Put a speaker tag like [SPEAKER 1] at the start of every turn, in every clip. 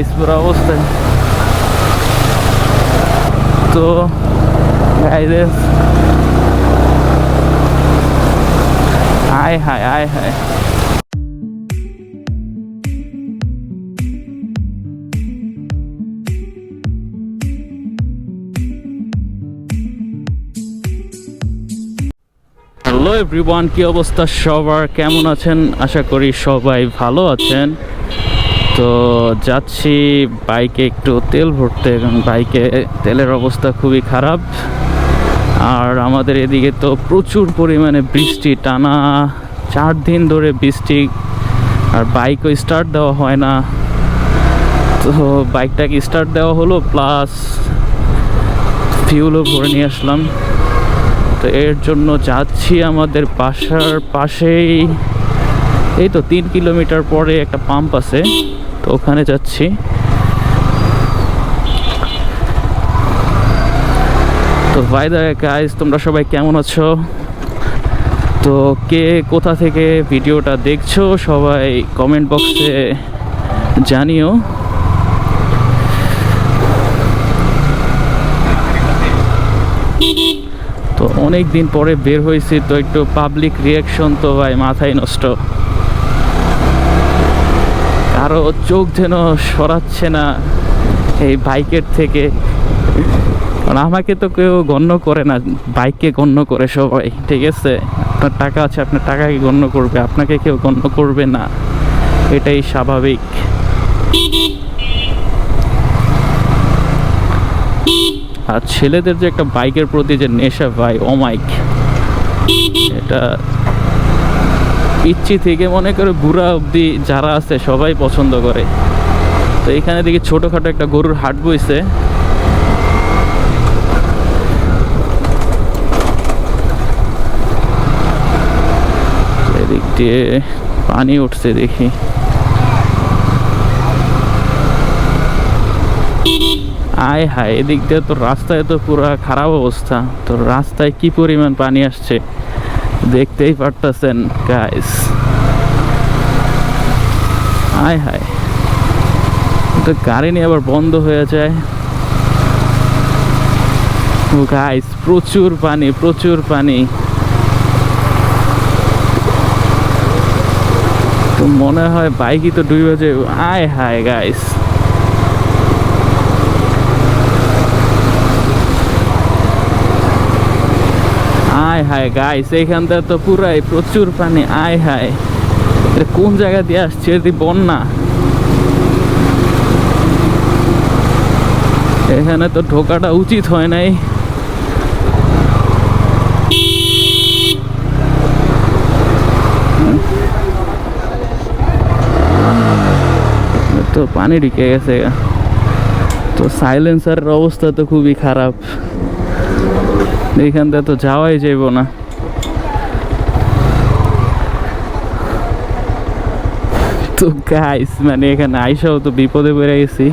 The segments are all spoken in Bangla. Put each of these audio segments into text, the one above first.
[SPEAKER 1] গাইস পুরো অবস্থা তো আয় হায় আয় হায় হ্যালো এভরিওয়ান কি অবস্থা সবার? কেমন আছেন? আশা করি সবাই ভালো আছেন। তো যাচ্ছি বাইকে একটু তেল ভরতে এবং বাইকে তেলের অবস্থা খুবই খারাপ। আর আমাদের এদিকে তো প্রচুর পরিমাণে বৃষ্টি, টানা চার দিন ধরে বৃষ্টি, আর বাইকও স্টার্ট দেওয়া হয় না। তো বাইকটাকে স্টার্ট দেওয়া হলো প্লাস ফিউলও ভরে নিয়ে আসলাম। তো এর জন্য যাচ্ছি আমাদের বাসার পাশেই। এই তো তিন কিলোমিটার পরে একটা পাম্প আছে। তো ওখানে যাচ্ছি। তো ভাই গাইজ তোমরা সবাই কেমন আছো? তো কে কোথা থেকে ভিডিওটা দেখছ, সবাই কমেন্ট বক্সে জানিও। তো অনেক দিন পরে বের হয়েছি, তো একটু পাবলিক রিয়াকশন তো ভাই মাথায় নষ্ট। কারও চোখ যেন সরাচ্ছে না এই বাইকের থেকে। কারণ আমাকে তো কেউ গণ্য করে না, বাইককে গণ্য করে সবাই, ঠিক আছে? আপনার টাকা আছে, আপনার টাকাকে গণ্য করবে, আপনাকে কেউ গণ্য করবে না। এটাই স্বাভাবিক। আর ছেলেদের যে একটা বাইকের প্রতি যে নেশা ভাই অমাইক এটা পিচ্ছি থেকে মনে করে বুড়া অবধি যারা আছে সবাই পছন্দ করে। তো এখানে দেখি ছোটোখাটো একটা গরুর হাট বইছে। এদিক দিয়ে পানি উঠছে দেখি। আয় হায়, এদিক দিয়ে তো রাস্তায় তো পুরো খারাপ অবস্থা। তো রাস্তায় কি পরিমাণ পানি আসছে? দেখতেই পারতেছেন গাইস আয় হায়। তো গাড়ি নিয়ে আবার বন্ধ হয়ে যায়। গাইস প্রচুর পানি প্রচুর পানি। তো মনে হয় বাইকই তো ডুবে যায় আয় হায় গাইস আয় হায় গাইস এইখানটা তো পুরাই প্রচুর পানি, আয় হায়। কোন জায়গা দিয়ে আসছে? এদি বন্যা। এখানে তো ঢোকাটা উচিত হয় নাই। তো পানি ঢুকে গেছে। তো সাইলেন্সারের অবস্থা তো খুবই খারাপ। এইখান থেকে তো যাওয়াই যাইব না। তো গাইস মানে এখানে আইসাও তো বিপদে পড়ে গেছি।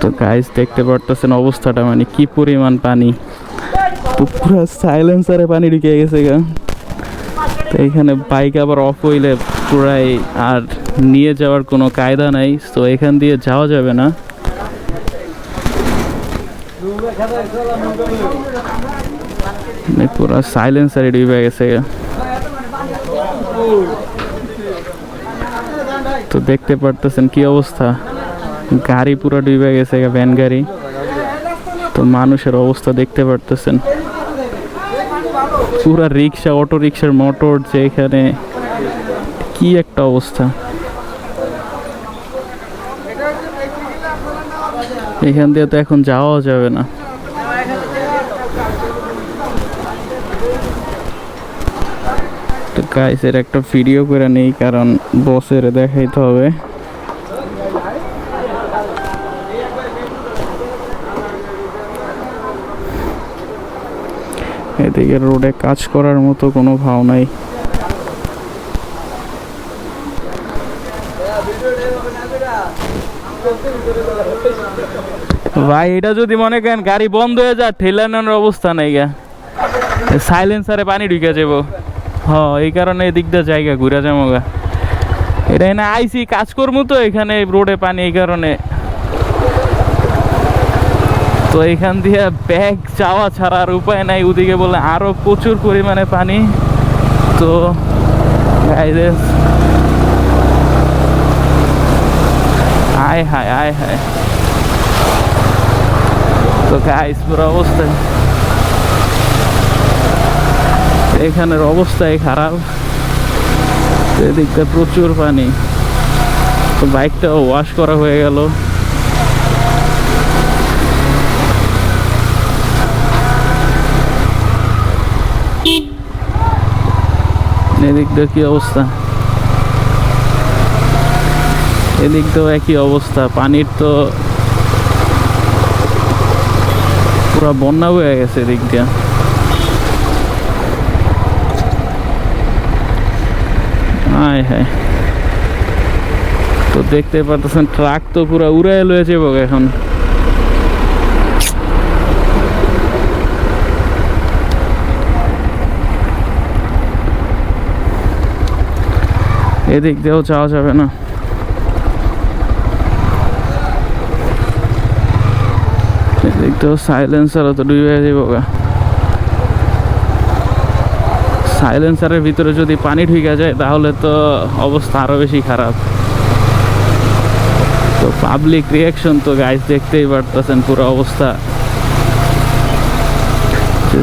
[SPEAKER 1] তো গাইস দেখতে পারতেছেন অবস্থাটা মানে কি পরিমাণ পানি। তো পুরো সাইলেন্সারে পানি ঢুকে গেছে গা। তো এখানে বাইক আবার অফ হইলে পুরাই আর নিয়ে যাওয়ার কোনো কায়দা নাই, তো এখান দিয়ে যাওয়া যাবে না। পুরো সাইলেন্সারে ডুবে গেছে। তো দেখতে পারতেছেন কি অবস্থা? গাড়ি পুরো ডুবে গেছে, ভ্যান গাড়ি। তো মানুষের অবস্থা দেখতে পারতেছেন। পুরা রিক্সা, অটো রিক্সার মোটর যে এখানে, কি একটা অবস্থা। এখান দিয়ে তো এখন যাওয়া যাবে না। তো গাইস এর একটা ভিডিও করে নেই, কারণ বসের দেখাইতে হবে। এদিকে রোডে কাজ করার মতো কোনো ভাও নাই। ভাই, এটা যদি মনে করেন গাড়ি বন্ধ হয়ে যায়, ঠেলানোর অবস্থা নাই গা। সাইলেন্সারে পানি ঢুকে যাব। হ, এই কারণে এদিক দিয়ে জায়গা ঘুরে যাব গা। এটা এখানে আইসি, কাজ করব তো এখানে, রোডে পানি, এই কারণে। তো এখান দিয়ে ব্যাগ যাওয়া ছাড়া আর উপায় নাই। ওদিকে বলে আরও প্রচুর পরিমাণে পানি। তো আয় হায় আয় হায়। তো গাইস পুরো অবস্থা। এখানের অবস্থাই খারাপ। এদিকটা প্রচুর পানি। তো বাইকটা ওয়াশ করা হয়ে গেল। এদিকটা কি অবস্থা? এদিক তো একই অবস্থা, পানির তো পুরো বন্যা হয়ে গেছে এদিক দিয়ে আয় হ্যাঁ। তো দেখতে পারতেছেন, ট্রাক তো পুরো উড়াই লয়েছে বক এখন। এদিক দিয়েও যাওয়া যাবে না। এদিক দিয়েও সাইলেন্সারও তো ডুবে যাব সাইলেন্সারের ভিতরে যদি পানি ঢুকে যায়, তাহলে তো অবস্থা আরও বেশি খারাপ। তো পাবলিক রিয়াকশন তো গাইজ দেখতেই পারতেছেন পুরো অবস্থা।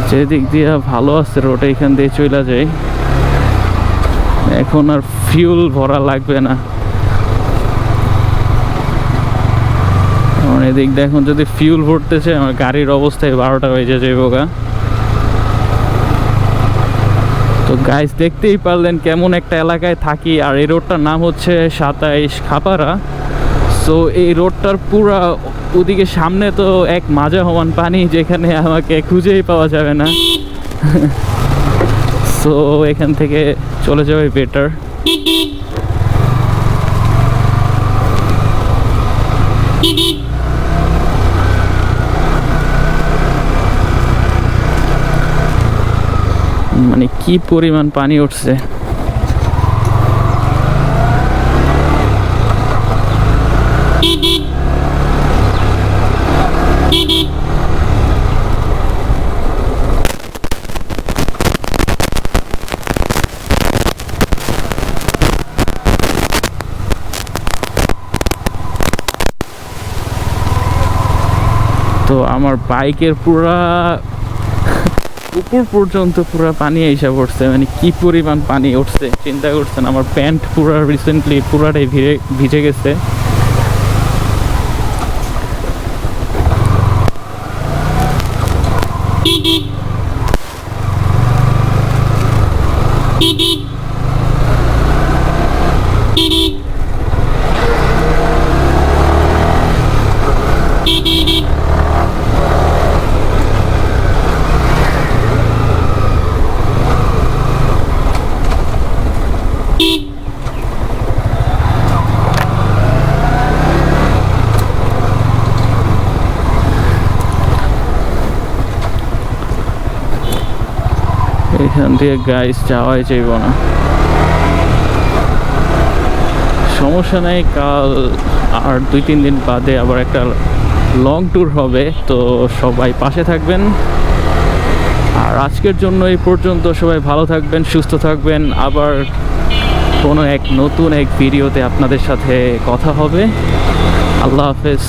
[SPEAKER 1] যেদিক দিয়ে ভালো আছে রোড এখান দিয়ে চলে যায় এখন আর ফিউল ভরা লাগবে না। কারণ এদিক দিয়ে এখন যদি ফিউল ভরতেছে, আমার গাড়ির অবস্থায় বারোটা বেজে যাইব গা। তো গাইস দেখতেই পারলেন কেমন একটা এলাকায় থাকি, আর এই রোডটার নাম হচ্ছে সাতাইশ খাপাড়া। সো এই রোডটার পুরা ওদিকে সামনে তো এক মাজা হমান পানি, যেখানে আমাকে খুঁজেই পাওয়া যাবে না। সো এখান থেকে চলে যাবে বেটার মানে কি পরিমাণ পানি উঠছে। তো আমার বাইকের পুরা উপর পর্যন্ত পুরো পানি এসে পড়ছে মানে কি পরিমাণ পানি উঠছে, চিন্তা করছেন, আমার প্যান্ট পুরা রিসেন্টলি পুরাটাই ভিজে ভিজে গেছে। এখান থেকে গাইস যাওয়াই চাইব না। সমস্যা নেই, কাল আর দুই তিন দিন বাদে আবার একটা লং ট্যুর হবে, তো সবাই পাশে থাকবেন। আর আজকের জন্য এই পর্যন্ত সবাই ভালো থাকবেন, সুস্থ থাকবেন। আবার কোনো এক নতুন এক ভিডিওতে আপনাদের সাথে কথা হবে। আল্লাহ হাফেজ।